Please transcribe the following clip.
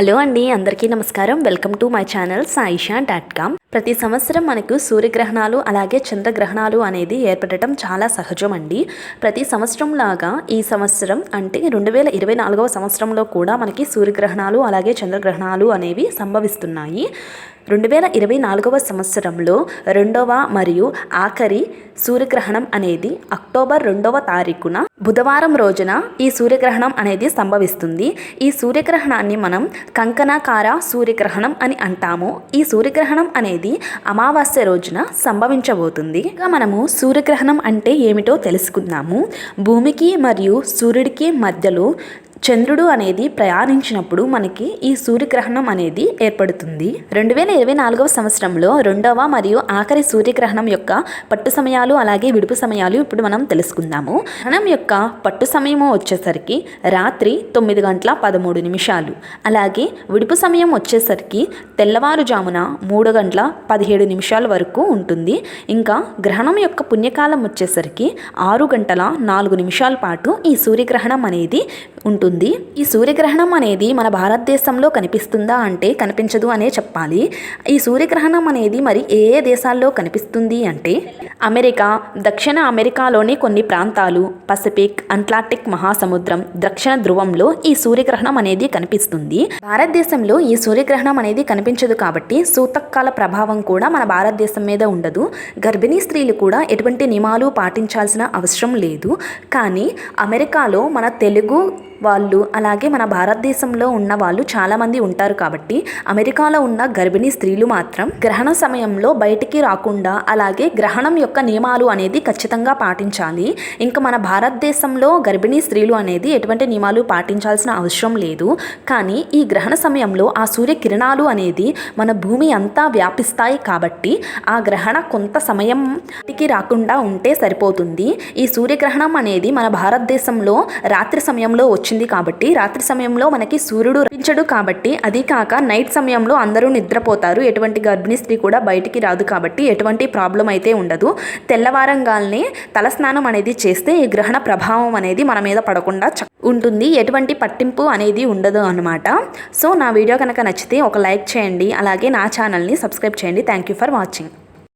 Hello అండి అందరికీ నమస్కారం. Welcome to my channel Saisha dot com. ప్రతి సంవత్సరం మనకు సూర్యగ్రహణాలు అలాగే చంద్రగ్రహణాలు అనేది ఏర్పడటం చాలా సహజం అండి ప్రతి సంవత్సరం లాగా ఈ సంవత్సరం అంటే రెండు వేల ఇరవై నాలుగవ సంవత్సరంలో కూడా మనకి సూర్యగ్రహణాలు అలాగే చంద్రగ్రహణాలు అనేవి సంభవిస్తున్నాయి. రెండు వేల ఇరవై నాలుగవ సంవత్సరంలో రెండవ మరియు ఆఖరి సూర్యగ్రహణం అనేది అక్టోబర్ రెండవ తారీఖున బుధవారం రోజున ఈ సూర్యగ్రహణం అనేది సంభవిస్తుంది. ఈ సూర్యగ్రహణాన్ని మనం కంకణాకార సూర్యగ్రహణం అని అంటాము. ఈ సూర్యగ్రహణం అనేది అమావాస్య రోజున సంభవించబోతుంది. ఇక మనము సూర్యగ్రహణం అంటే ఏమిటో తెలుసుకుందాము. భూమికి మరియు సూర్యుడికి మధ్యలో చంద్రుడు అనేది ప్రయాణించినప్పుడు మనకి ఈ సూర్యగ్రహణం అనేది ఏర్పడుతుంది. రెండు వేల ఇరవై నాలుగవ సంవత్సరంలో రెండవ మరియు ఆఖరి సూర్యగ్రహణం యొక్క పట్టు సమయాలు అలాగే విడుపు సమయాలు ఇప్పుడు మనం తెలుసుకుందాము. గ్రహణం యొక్క పట్టు సమయము వచ్చేసరికి రాత్రి తొమ్మిది గంటల పదమూడు నిమిషాలు. అలాగే విడుపు సమయం వచ్చేసరికి తెల్లవారుజామున మూడు గంటల పదిహేడు నిమిషాల వరకు ఉంటుంది. ఇంకా గ్రహణం యొక్క పుణ్యకాలం వచ్చేసరికి ఆరు గంటల నాలుగు నిమిషాల పాటు ఈ సూర్యగ్రహణం అనేది ఉంటుంది. ఈ సూర్యగ్రహణం అనేది మన భారతదేశంలో కనిపిస్తుందా అంటే కనిపించదు అనే చెప్పాలి. ఈ సూర్యగ్రహణం అనేది మరి ఏ ఏ దేశాల్లో కనిపిస్తుంది అంటే అమెరికా దక్షిణ అమెరికాలోని కొన్ని ప్రాంతాలు పసిఫిక్ అట్లాంటిక్ మహాసముద్రం దక్షిణ ధ్రువంలో ఈ సూర్యగ్రహణం అనేది కనిపిస్తుంది. భారతదేశంలో ఈ సూర్యగ్రహణం అనేది కనిపించదు కాబట్టి సూతక్కాల ప్రభావం కూడా మన భారతదేశం మీద ఉండదు. గర్భిణీ స్త్రీలు కూడా ఎటువంటి నియమాలు పాటించాల్సిన అవసరం లేదు. కానీ అమెరికాలో మన తెలుగు వాళ్ళు అలాగే మన భారతదేశంలో ఉన్న వాళ్ళు చాలామంది ఉంటారు కాబట్టి అమెరికాలో ఉన్న గర్భిణీ స్త్రీలు మాత్రం గ్రహణ సమయంలో బయటికి రాకుండా అలాగే గ్రహణం యొక్క నియమాలు అనేది ఖచ్చితంగా పాటించాలి. ఇంకా మన భారతదేశంలో గర్భిణీ స్త్రీలు అనేది ఎటువంటి నియమాలు పాటించాల్సిన అవసరం లేదు. కానీ ఈ గ్రహణ సమయంలో ఆ సూర్య కిరణాలు అనేది మన భూమి అంతా వ్యాపిస్తాయి కాబట్టి ఆ గ్రహణ కొంత సమయం బయటికి రాకుండా ఉంటే సరిపోతుంది. ఈ సూర్యగ్రహణం అనేది మన భారతదేశంలో రాత్రి సమయంలో వచ్చింది కాబట్టి రాత్రి సమయంలో మనకి సూర్యుడు రపించడు కాబట్టి అది కాక నైట్ సమయంలో అందరూ నిద్రపోతారు. ఎటువంటి గర్భిణీ స్త్రీ కూడా బయటికి రాదు కాబట్టి ఎటువంటి ప్రాబ్లం అయితే ఉండదు. తెల్లవారంగాల్నే తలస్నానం అనేది చేస్తే ఈ గ్రహణ ప్రభావం అనేది మన మీద పడకుండా చ- ఉంటుంది. ఎటువంటి పట్టింపు అనేది ఉండదు అనమాట సో నా వీడియో కనుక నచ్చితే ఒక లైక్ చేయండి. అలాగే నా ఛానల్ని సబ్స్క్రైబ్ చేయండి. Thank you for watching.